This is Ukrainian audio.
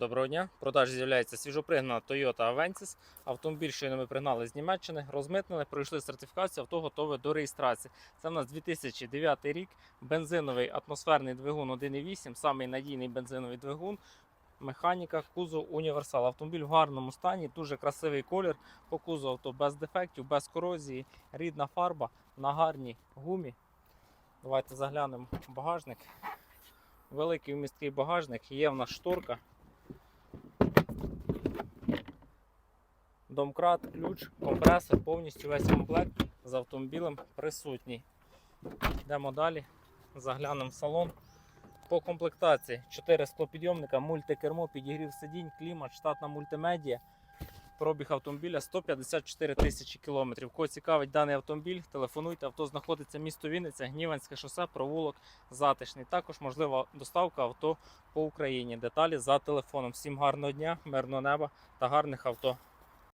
Доброго дня. В продажі з'являється свіжопригнана Toyota Avensis. Автомобіль, щойно ми пригнали з Німеччини, розмитнили, пройшли сертифікацію, авто готове до реєстрації. Це в нас 2009 рік, бензиновий атмосферний двигун 1.8, самий надійний бензиновий двигун. Механіка, кузов, універсал. Автомобіль в гарному стані, дуже красивий колір. По кузову авто без дефектів, без корозії, рідна фарба на гарній гумі. Давайте заглянемо в багажник. Великий вмісткий багажник, є в нас шторка. Домкрат, ключ, компресор, повністю весь комплект з автомобілем присутній. Йдемо далі, заглянемо в салон. По комплектації 4 склопідйомника, мультикермо, підігрів сидінь, клімат, штатна мультимедія. Пробіг автомобіля 154 тисячі кілометрів. Кого цікавить даний автомобіль, телефонуйте. Авто знаходиться місто Вінниця, Гніванське шосе, провулок Затишний. Також можлива доставка авто по Україні. Деталі за телефоном. Всім гарного дня, мирного неба та гарних авто.